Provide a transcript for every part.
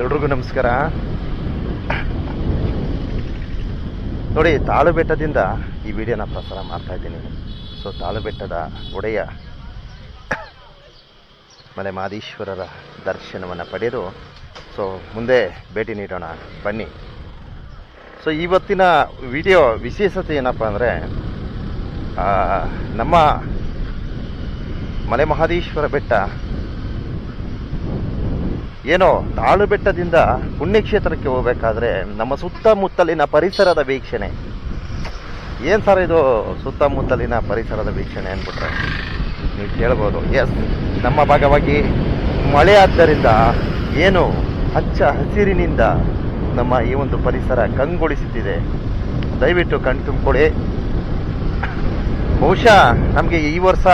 ಎಲ್ರಿಗೂ ನಮಸ್ಕಾರ. ನೋಡಿ ತಾಳು ಬೆಟ್ಟದಿಂದ ಈ ವಿಡಿಯೋನ ಪ್ರಸಾರ ಮಾಡ್ತಾ ಇದ್ದೀನಿ. ಸೊ ತಾಳು ಬೆಟ್ಟದ ಒಡೆಯ ಮಲೆ ಮಾದೀಶ್ವರರ ದರ್ಶನವನ್ನು ಪಡೆದು ಸೊ ಮುಂದೆ ಭೇಟಿ ನೀಡೋಣ. ಬನ್ನಿ. ಸೊ ಇವತ್ತಿನ ವಿಡಿಯೋ ವಿಶೇಷತೆ ಏನಪ್ಪ ಅಂದರೆ ನಮ್ಮ ಮಲೆ ಮಹಾದೇಶ್ವರ ಬೆಟ್ಟ ಏನೋ ತಾಳು ಬೆಟ್ಟದಿಂದ ಪುಣ್ಯಕ್ಷೇತ್ರಕ್ಕೆ ಹೋಗ್ಬೇಕಾದ್ರೆ ನಮ್ಮ ಸುತ್ತಮುತ್ತಲಿನ ಪರಿಸರದ ವೀಕ್ಷಣೆ. ಏನು ಸರ್ ಇದು ಸುತ್ತಮುತ್ತಲಿನ ಪರಿಸರದ ವೀಕ್ಷಣೆ ಅಂದ್ಬಿಟ್ರೆ? ನೀವು ಕೇಳ್ಬೋದು. ಎಸ್ ನಮ್ಮ ಭಾಗವಾಗಿ ಮಳೆ ಆದ್ದರಿಂದ ಏನು ಹಚ್ಚ ಹಸಿರಿನಿಂದ ನಮ್ಮ ಈ ಒಂದು ಪರಿಸರ ಕಂಗೊಳಿಸುತ್ತಿದೆ. ದಯವಿಟ್ಟು ಕಣ್ ತುಂಬಿಕೊಳ್ಳಿ. ಬಹುಶಃ ನಮಗೆ ಈ ವರ್ಷ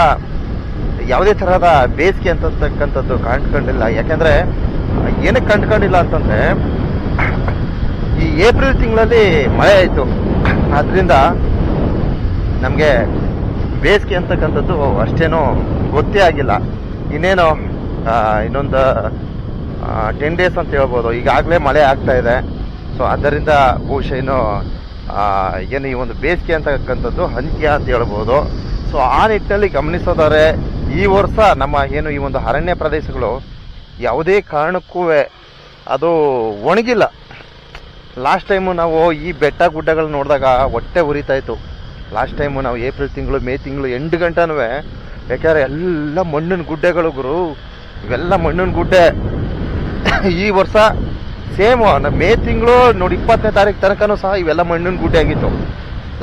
ಯಾವುದೇ ತರಹದ ಬೇಸಿಗೆ ಅಂತಕ್ಕಂಥದ್ದು ಕಂಡ್ಕೊಂಡಿಲ್ಲ. ಯಾಕೆಂದ್ರೆ ಏನಕ್ಕೆ ಕಂಡ್ಕೊಂಡಿಲ್ಲ ಅಂತಂದ್ರೆ, ಈ ಏಪ್ರಿಲ್ ತಿಂಗಳಲ್ಲಿ ಮಳೆ ಆಯಿತು. ಆದ್ರಿಂದ ನಮಗೆ ಬೇಸಿಗೆ ಅಂತಕ್ಕಂಥದ್ದು ಅಷ್ಟೇನೋ ಗೊತ್ತೇ ಆಗಿಲ್ಲ. ಇನ್ನೇನು ಇನ್ನೊಂದು ಟೆನ್ ಡೇಸ್ ಅಂತ ಹೇಳ್ಬೋದು. ಈಗಾಗಲೇ ಮಳೆ ಆಗ್ತಾ ಇದೆ. ಸೊ ಅದರಿಂದ ಬಹುಶಃ ಏನು ಏನು ಈ ಒಂದು ಬೇಸಿಗೆ ಅಂತಕ್ಕಂಥದ್ದು ಅಂತ್ಯ ಅಂತ ಹೇಳ್ಬೋದು. ಸೊ ಆ ನಿಟ್ಟಿನಲ್ಲಿ ಗಮನಿಸೋದಾದ್ರೆ ಈ ವರ್ಷ ನಮ್ಮ ಏನು ಈ ಒಂದು ಅರಣ್ಯ ಪ್ರದೇಶಗಳು ಯಾವುದೇ ಕಾರಣಕ್ಕೂ ಅದು ಒಣಗಿಲ್ಲ. ಲಾಸ್ಟ್ ಟೈಮು ನಾವು ಈ ಬೆಟ್ಟ ಗುಡ್ಡಗಳು ನೋಡಿದಾಗ ಹೊಟ್ಟೆ ಉರಿತಾಯಿತ್ತು ಲಾಸ್ಟ್ ಟೈಮು ನಾವು ಏಪ್ರಿಲ್ ತಿಂಗಳು, ಮೇ ತಿಂಗಳು ಎಂಟು ಗಂಟೆನೂ ಯಾಕಂದ್ರೆ ಎಲ್ಲ ಮಣ್ಣಿನ ಗುಡ್ಡೆಗಳು ಗುರು. ಇವೆಲ್ಲ ಮಣ್ಣಿನ ಗುಡ್ಡೆ. ಈ ವರ್ಷ ಸೇಮ್ ಮೇ ತಿಂಗಳು ನೋಡಿ ಇಪ್ಪತ್ತನೇ ತಾರೀಕು ತನಕನೂ ಸಹ ಇವೆಲ್ಲ ಮಣ್ಣಿನ ಗುಡ್ಡೆ ಆಗಿತ್ತು.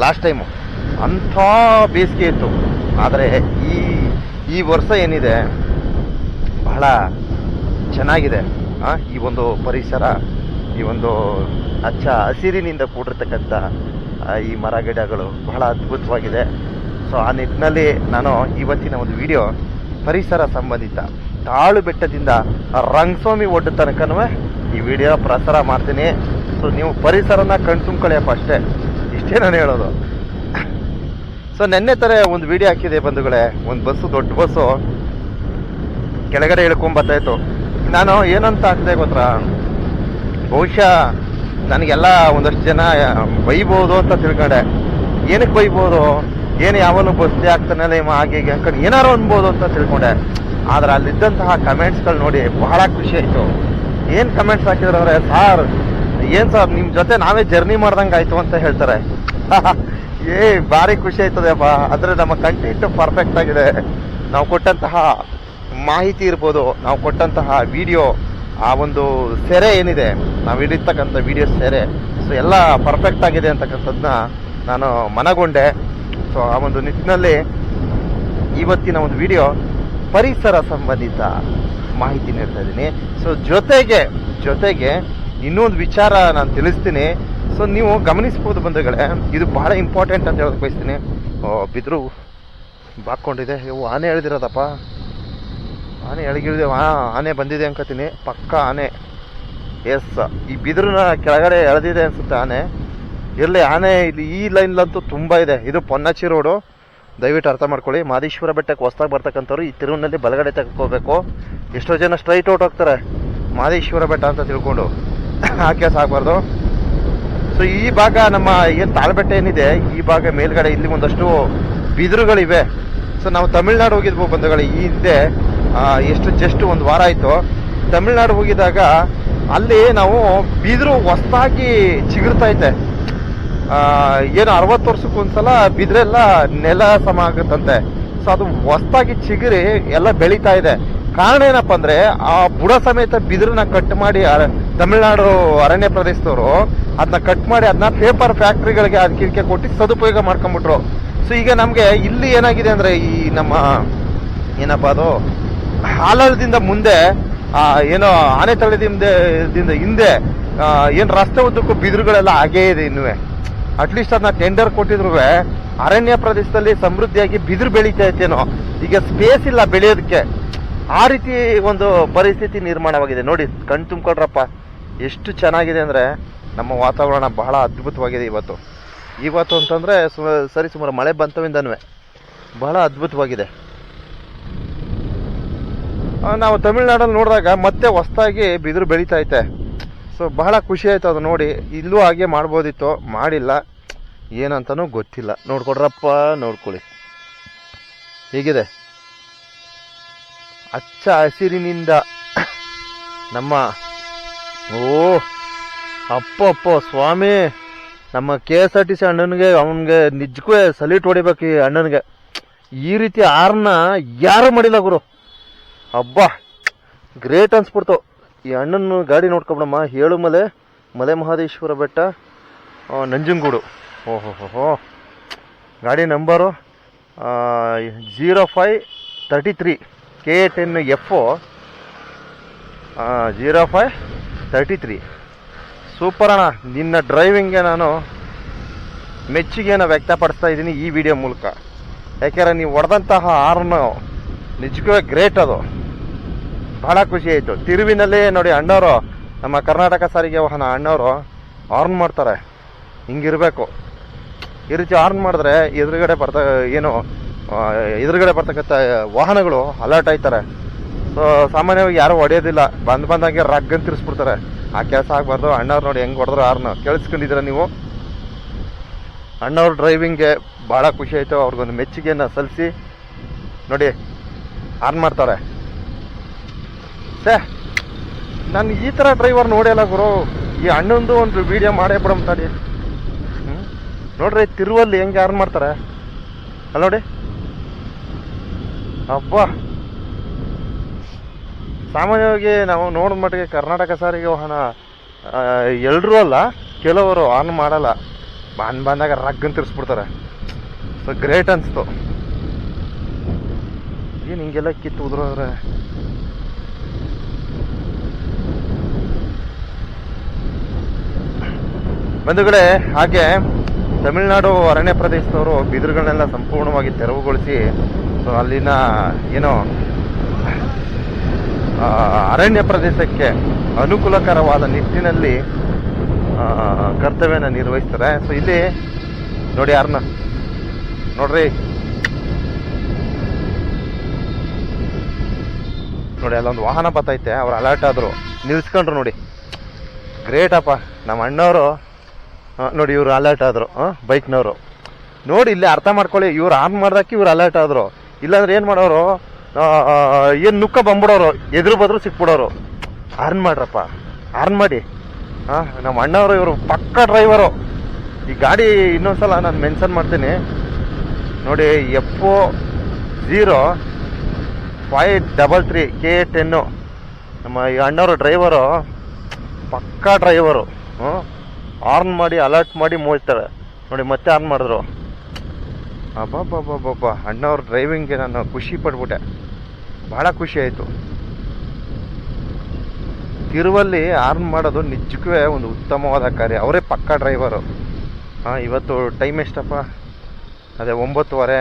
ಲಾಸ್ಟ್ ಟೈಮು ಅಂಥ ಬೇಸಿಗೆ ಇತ್ತು. ಆದರೆ ಈ ಈ ವರ್ಷ ಏನಿದೆ, ಬಹಳ ಚೆನ್ನಾಗಿದೆ ಈ ಒಂದು ಪರಿಸರ, ಈ ಒಂದು ಹಚ್ಚ ಹಸಿರಿನಿಂದ ಕೂಡಿರ್ತಕ್ಕಂಥ ಈ ಮರ ಗಿಡಗಳು ಬಹಳ ಅದ್ಭುತವಾಗಿದೆ. ಸೊ ಆ ನಿಟ್ಟಿನಲ್ಲಿ ನಾನು ಇವತ್ತಿನ ಒಂದು ವಿಡಿಯೋ ಪರಿಸರ ಸಂಬಂಧಿತ ತಾಳು ಬೆಟ್ಟದಿಂದ ರಂಗಸ್ವಾಮಿ ಒಡ್ಡ ತನಕನೂ ಈ ವಿಡಿಯೋ ಪ್ರಸಾರ ಮಾಡ್ತೀನಿ. ಸೊ ನೀವು ಪರಿಸರನ ಕಣ್ ತುಂಬ್ಕೊಳ್ಳಿಯಪ್ಪ ಅಷ್ಟೇ. ಇಷ್ಟೇ ನಾನು ಹೇಳೋದು. ಸೊ ನೆನ್ನೆ ತರ ಒಂದು ವಿಡಿಯೋ ಹಾಕಿದೆ ಬಂಧುಗಳೇ. ಒಂದು ಬಸ್ಸು ದೊಡ್ಡ ಬಸ್ಸು ಕೆಳಗಡೆ ಇಳ್ಕೊಂಡ್ ಬರ್ತಾ ಇತ್ತು. ನಾನು ಏನಂತ ಹಾಕಿದೆ ಗೊತ್ತಾ? ಬಹುಶಃ ನನಗೆಲ್ಲ ಒಂದಷ್ಟು ಜನ ಬೈಬೋದು ಅಂತ ತಿಳ್ಕೊಂಡೆ. ಏನಕ್ಕೆ ಬೈಬೋದು? ಏನು ಯಾವನು ಬಸ್ಸೇ ಆಗ್ತಾನಲ್ಲ ಇವ ಹಾಗೆ ಹೀಗೆ ಅನ್ಕೊಂಡು ಏನಾರು ಅನ್ಬೋದು ಅಂತ ತಿಳ್ಕೊಂಡೆ. ಆದ್ರೆ ಅಲ್ಲಿದ್ದಂತಹ ಕಮೆಂಟ್ಸ್ಗಳು ನೋಡಿ ಬಹಳ ಖುಷಿ ಆಯ್ತು. ಏನ್ ಕಮೆಂಟ್ಸ್ ಹಾಕಿದ್ರು ಅಂದ್ರೆ, ಸಾರ್, ಏನ್ ಸರ್ ನಿಮ್ಮ ಜೊತೆ ನಾವೇ ಜರ್ನಿ ಮಾಡ್ದಂಗೆ ಆಯಿತು ಅಂತ ಹೇಳ್ತಾರೆ. ಏ, ಭಾರಿ ಖುಷಿ ಆಯ್ತದೆಪ್ಪ ಅಂದ್ರೆ ನಮ್ಮ ಕಂಟೆಂಟ್ ಪರ್ಫೆಕ್ಟ್ ಆಗಿದೆ. ನಾವು ಕೊಟ್ಟಂತಹ ಮಾಹಿತಿ ಇರ್ಬೋದು, ನಾವು ಕೊಟ್ಟಂತಹ ವಿಡಿಯೋ ಆ ಒಂದು ಸೆರೆ ಏನಿದೆ, ನಾವು ಹಿಡಿತಕ್ಕಂಥ ವಿಡಿಯೋ ಸೆರೆ. ಸೊ ಎಲ್ಲ ಪರ್ಫೆಕ್ಟ್ ಆಗಿದೆ ಅಂತಕ್ಕಂಥದ್ದನ್ನ ನಾನು ಮನಗೊಂಡೆ. ಸೊ ಆ ಒಂದು ನಿಟ್ಟಿನಲ್ಲಿ ಇವತ್ತಿನ ಒಂದು ವಿಡಿಯೋ ಪರಿಸರ ಸಂಬಂಧಿತ ಮಾಹಿತಿ ನೀಡ್ತಾ ಇದ್ದೀನಿ. ಸೊ ಜೊತೆಗೆ ಜೊತೆಗೆ ಇನ್ನೊಂದು ವಿಚಾರ ನಾನು ತಿಳಿಸ್ತೀನಿ. ಸೊ ನೀವು ಗಮನಿಸ್ಬೋದು ಬಂಧುಗಳೇ, ಇದು ಬಹಳ ಇಂಪಾರ್ಟೆಂಟ್ ಅಂತ ಹೇಳೋದಕ್ಕೆ ಬಯಸ್ತೀನಿ. ಬಿದ್ರು ಬಾಕೊಂಡಿದೆ ಇವು ಆನೆ ಎಳೆದಿರೋದಪ್ಪ. ಆನೆ ಎಳಗಿಳಿದೆ ಹಾಂ ಆನೆ ಬಂದಿದೆ ಅನ್ಕೋತೀನಿ. ಪಕ್ಕ ಆನೆ. ಎಸ್ ಈ ಬಿದಿರನ್ನ ಕೆಳಗಡೆ ಎಳೆದಿದೆ ಅನ್ಸುತ್ತೆ ಆನೆ. ಇರಲಿ, ಆನೆ ಇಲ್ಲಿ ಈ ಲೈನ್ಲಂತೂ ತುಂಬ ಇದೆ. ಇದು ಪೊನ್ನಾಚಿ ರೋಡು. ದಯವಿಟ್ಟು ಅರ್ಥ ಮಾಡ್ಕೊಳ್ಳಿ. ಮಾದೇಶ್ವರ ಬೆಟ್ಟಕ್ಕೆ ಹೊಸ್ದಾಗಿ ಬರ್ತಕ್ಕಂಥವ್ರು ಈ ತಿರುವಿನಲ್ಲಿ ಬಲಗಡೆ ತಗೋಬೇಕು ಎಷ್ಟೋ ಜನ ಸ್ಟ್ರೈಟ್ ಔಟ್ ಹೋಗ್ತಾರೆ. ಮಾದೇಶ್ವರ ಬೆಟ್ಟ ಅಂತ ತಿಳ್ಕೊಂಡು. ಆ ಕೆಲಸ ಸಾಗಬಾರ್ದು. ಸೊ ಈ ಭಾಗ ನಮ್ಮ ಏನು ತಾಳ್ಬೆಟ್ಟೆ ಏನಿದೆ, ಈ ಭಾಗ ಮೇಲ್ಗಡೆ ಇಲ್ಲಿ ಒಂದಷ್ಟು ಬಿದಿರುಗಳಿವೆ. ಸೊ ನಾವು ತಮಿಳ್ನಾಡು ಹೋಗಿದ್ವು ಬಂಧುಗಳು, ಈ ಹಿಂದೆ ಎಷ್ಟು ಜಸ್ಟ್ ಒಂದು ವಾರ ಆಯಿತು. ತಮಿಳ್ನಾಡು ಹೋಗಿದಾಗ ಅಲ್ಲಿ ನಾವು ಬಿದಿರು ಹೊಸ್ತಾಗಿ ಚಿಗುರ್ತಾ ಐತೆ ಏನು ಅರವತ್ತು ವರ್ಷಕ್ಕೊಂದ್ಸಲ ಬಿದ್ರೆಲ್ಲ ನೆಲ ಸಮ ಆಗುತ್ತಂತೆ. ಸೊ ಅದು ಹೊಸ್ತಾಗಿ ಚಿಗುರಿ ಎಲ್ಲ ಬೆಳೀತಾ ಇದೆ. ಕಾರಣ ಏನಪ್ಪ ಅಂದ್ರೆ ಆ ಬುಡ ಸಮೇತ ಬಿದಿರನ್ನ ಕಟ್ ಮಾಡಿ ತಮಿಳುನಾಡು ಅರಣ್ಯ ಪ್ರದೇಶದವರು ಅದನ್ನ ಕಟ್ ಮಾಡಿ ಅದನ್ನ ಪೇಪರ್ ಫ್ಯಾಕ್ಟ್ರಿಗಳಿಗೆ ಅದಕ್ಕೆ ಕೊಟ್ಟು ಸದುಪಯೋಗ ಮಾಡ್ಕೊಂಡ್ಬಿಟ್ರು. ಸೊ ಈಗ ನಮ್ಗೆ ಇಲ್ಲಿ ಏನಾಗಿದೆ ಅಂದ್ರೆ ಈ ನಮ್ಮ, ಏನಪ್ಪ ಅದು ಹಾಲದಿಂದ ಮುಂದೆ ಏನೋ ಆನೆ ತಳದಿಂದ ದಿಂದ ಹಿಂದೆ ಏನ್ ರಸ್ತೆ ಉದ್ದಕ್ಕೂ ಬಿದಿರುಗಳೆಲ್ಲ ಹಾಗೇ ಇದೆ ಇನ್ನುವೆ. ಅಟ್ಲೀಸ್ಟ್ ಅದನ್ನ ಟೆಂಡರ್ ಕೊಟ್ಟಿದ್ರು ಅರಣ್ಯ ಪ್ರದೇಶದಲ್ಲಿ ಸಮೃದ್ಧಿಯಾಗಿ ಬಿದಿರು ಬೆಳೀತಾ ಇತ್ತೇನೋ ಈಗ ಸ್ಪೇಸ್ ಇಲ್ಲ ಬೆಳೆಯೋದಕ್ಕೆ. ಆ ರೀತಿ ಒಂದು ಪರಿಸ್ಥಿತಿ ನಿರ್ಮಾಣವಾಗಿದೆ. ನೋಡಿ, ಕಣ್ ತುಂಬ್ಕೊಳ್ರಪ್ಪ. ಎಷ್ಟು ಚೆನ್ನಾಗಿದೆ ಅಂದ್ರೆ ನಮ್ಮ ವಾತಾವರಣ ಬಹಳ ಅದ್ಭುತವಾಗಿದೆ ಇವತ್ತು. ಇವತ್ತು ಅಂತಂದ್ರೆ ಸು- ಸರಿ, ಸುಮಾರು ಮಳೆ ಬಂತವಿಂದನೂ ಬಹಳ ಅದ್ಭುತವಾಗಿದೆ. ನಾವು ತಮಿಳ್ನಾಡಲ್ಲಿ ನೋಡಿದಾಗ ಮತ್ತೆ ಹೊಸ್ದಾಗಿ ಬಿದಿರು ಬೆಳೀತಾ ಐತೆ. ಸೊ, ಬಹಳ ಖುಷಿ ಆಯ್ತು ಅದು ನೋಡಿ. ಇಲ್ಲೂ ಹಾಗೆ ಮಾಡ್ಬೋದಿತ್ತು, ಮಾಡಿಲ್ಲ. ಏನಂತನೂ ಗೊತ್ತಿಲ್ಲ. ನೋಡ್ಕೊಡ್ರಪ್ಪ, ನೋಡ್ಕೊಳ್ಳಿ. ಹೇಗಿದೆ? ಹಚ್ಚ ಹಸಿರಿನಿಂದ ನಮ್ಮ ಓ ಅಪ್ಪ ಅಪ್ಪ ಸ್ವಾಮಿ, ನಮ್ಮ K S R T C ಅಣ್ಣನಿಗೆ, ಅವನಿಗೆ ನಿಜಕ್ಕೂ ಸಲ್ಯೂಟ್ ಹೊಡಿಬೇಕು ಈ ಅಣ್ಣನಿಗೆ. ಈ ರೀತಿ ಆರ್ನ ಯಾರು ಮಾಡಿಲ್ಲ ಗುರು? ಹಬ್ಬ ಗ್ರೇಟ್ ಅನ್ಸ್ಬಿಡ್ತು. ಈ ಅಣ್ಣನ ಗಾಡಿ ನೋಡ್ಕೊಬಿಡಮ್ಮ, ಹೇಳು ಮಲೆ ಮಲೆ ಮಹದೇಶ್ವರ ಬೆಟ್ಟ ನಂಜನಗೂಡು. ಓಹೋ ಗಾಡಿ number zero five thirty three. K ten F zero five thirty three super ಅಣ್ಣ, ನಿನ್ನ ಡ್ರೈವಿಂಗ್ಗೆ ನಾನು ಮೆಚ್ಚುಗೆಯನ್ನು ವ್ಯಕ್ತಪಡಿಸ್ತಾ ಇದ್ದೀನಿ ಈ ವಿಡಿಯೋ ಮೂಲಕ. ಯಾಕೆಂದರೆ ನೀವು ಹೊಡೆದಂತಹ ಹಾರ್ನು ನಿಜಕ್ಕೂ ಗ್ರೇಟ್ ಅದು. ಬಹಳ ಖುಷಿ ಆಯಿತು. ತಿರುವಿನಲ್ಲಿ ನೋಡಿ ಅಣ್ಣವರು, ನಮ್ಮ ಕರ್ನಾಟಕ ಸಾರಿಗೆ ವಾಹನ ಅಣ್ಣವರು ಆರ್ನ್ ಮಾಡ್ತಾರೆ. ಹಿಂಗಿರಬೇಕು. ಈ ರೀತಿ ಹಾರ್ನ್ ಮಾಡಿದ್ರೆ ಎದುರುಗಡೆ ಬರ್ತಾ, ಏನು ಎದುರುಗಡೆ ಬರ್ತಕ್ಕಂಥ ವಾಹನಗಳು ಅಲರ್ಟ್ ಆಯ್ತಾರೆ. ಸೊ ಸಾಮಾನ್ಯವಾಗಿ ಯಾರು ಹೊಡೆಯೋದಿಲ್ಲ. ಬಂದು ಬಂದಂಗೆ ರಗ್ ಅಂತ ತಿರ್ಸ್ಬಿಡ್ತಾರೆ ಆ ಕೆಲಸ ಆಗಬಾರ್ದು. ಅಣ್ಣವ್ರು ನೋಡಿ ಹೆಂಗೆ ಹೊಡೆದ್ರು ಆರ್ನ ಕೇಳಿಸ್ಕೊಂಡಿದ್ದೀರ ನೀವು? ಅಣ್ಣವ್ರ ಡ್ರೈವಿಂಗ್ಗೆ ಭಾಳ ಖುಷಿ ಆಯಿತು. ಅವ್ರಿಗೊಂದು ಮೆಚ್ಚುಗೆಯನ್ನು ಸಲ್ಲಿಸಿ. ನೋಡಿ ಆರ್ನ್ ಮಾಡ್ತಾರೆ. ಸೇ ನಾನು ಈ ಥರ ಡ್ರೈವರ್ ನೋಡಿಲ್ಲ ಗುರು. ಈ ಅಣ್ಣಂದು ಒಂದು ವಿಡಿಯೋ ಮಾಡೇ ಬಿಡಮ್ ತಡಿ ನೋಡ್ರಿ, ತಿರುವಲ್ಲಿ ಹೆಂಗೆ ಆನ್ ಮಾಡ್ತಾರೆ. ಅಲ್ಲ ನೋಡಿ. ಅಬ್ಬಾ. ಸಾಮಾನ್ಯವಾಗಿ ನಾವು ನೋಡಿದ ಮಟ್ಟಿಗೆ ಕರ್ನಾಟಕ ಸಾರಿಗೆ ವಾಹನ ಎಲ್ಲರೂ ಅಲ್ಲ, ಕೆಲವರು ಆನ್ ಮಾಡಲ್ಲ. ಬಾನ್ ಬಂದಾಗ ರಗ್ ತಿರ್ಸ್ಬಿಡ್ತಾರೆ ಸೊ ಗ್ರೇಟ್ ಅನಿಸ್ತು. ಏನು ಹಿಂಗೆಲ್ಲ ಕಿತ್ತು ಉದುರೋದ್ರೆ ಬಂಧುಗಳೇ, ಹಾಗೆ ತಮಿಳುನಾಡು ಅರಣ್ಯ ಪ್ರದೇಶದವರು ಬಿದಿರುಗಳನ್ನೆಲ್ಲ ಸಂಪೂರ್ಣವಾಗಿ ತೆರವುಗೊಳಿಸಿ, ಸೊ ಅಲ್ಲಿನ ಏನು ಅರಣ್ಯ ಪ್ರದೇಶಕ್ಕೆ ಅನುಕೂಲಕರವಾದ ನಿಟ್ಟಿನಲ್ಲಿ ಕರ್ತವ್ಯನ ನಿರ್ವಹಿಸ್ತಾರೆ. ಸೊ ಇಲ್ಲಿ, ನೋಡಿ ಯಾರನ್ನ ನೋಡ್ರಿ. ನೋಡಿ, ಅಲ್ಲೊಂದು ವಾಹನ ಬತ್ತೈತೆ ಅವ್ರು ಅಲರ್ಟ್ ಆದರು. ನಿಲ್ಸ್ಕೊಂಡ್ರು ನೋಡಿ. ಗ್ರೇಟ್ ಅಪ್ಪ, ನಮ್ಮ ಅಣ್ಣವರು ನೋಡಿ ಇವ್ರು ಅಲರ್ಟ್ ಆದ್ರು ಬೈಕ್ನವರು ನೋಡಿ ಇಲ್ಲಿ ಅರ್ಥ ಮಾಡ್ಕೊಳ್ಳಿ, ಇವ್ರು ಆನ್ ಮಾಡ್ದಕ್ಕೆ ಇವ್ರು ಅಲರ್ಟ್ ಆದರು. ಇಲ್ಲಾಂದ್ರೆ ಏನು ಮಾಡೋರು ಏನು ನುಕ್ಕ ಬಂದ್ಬಿಡೋರು, ಎದುರು ಬದ್ರು ಸಿಕ್ಬಿಡೋರು. ಆರ್ನ್ ಮಾಡ್ರಪ್ಪ ಆರ್ನ್ ಮಾಡಿ. ಹಾಂ, ನಮ್ಮ ಅಣ್ಣವರು ಇವರು ಪಕ್ಕ ಡ್ರೈವರು ಈ ಗಾಡಿ ಇನ್ನೊಂದ್ಸಲ ನಾನು ಮೆನ್ಷನ್ ಮಾಡ್ತೀನಿ. ನೋಡಿ F zero five double three K ten ನಮ್ಮ ಈ ಅಣ್ಣವರು ಡ್ರೈವರು ಪಕ್ಕಾ ಡ್ರೈವರು ಹ್ಞೂ ಆರ್ನ್ ಮಾಡಿ ಅಲರ್ಟ್ ಮಾಡಿ ಮೋಯ್ತಾರೆ ನೋಡಿ, ಮತ್ತೆ ಆನ್ ಮಾಡಿದ್ರು. ಅಬ್ಬಬ್ಬಬ್ಬಬ್ಬ ಅಣ್ಣವ್ರ ಡ್ರೈವಿಂಗ್ಗೆ ನಾನು ಖುಷಿ ಪಡ್ಬಿಟ್ಟೆ. ಭಾಳ ಖುಷಿ ಆಯಿತು. ತಿರುವಲ್ಲಿ ಆರ್ನ್ ಮಾಡೋದು ನಿಜಕ್ಕೂ ಒಂದು ಉತ್ತಮವಾದ ಕಾರ್ಯ. ಅವರೇ ಪಕ್ಕಾ ಡ್ರೈವರು ಹಾಂ, ಇವತ್ತು ಟೈಮ್ ಎಷ್ಟಪ್ಪ? ಅದೇ ಒಂಬತ್ತುವರೆ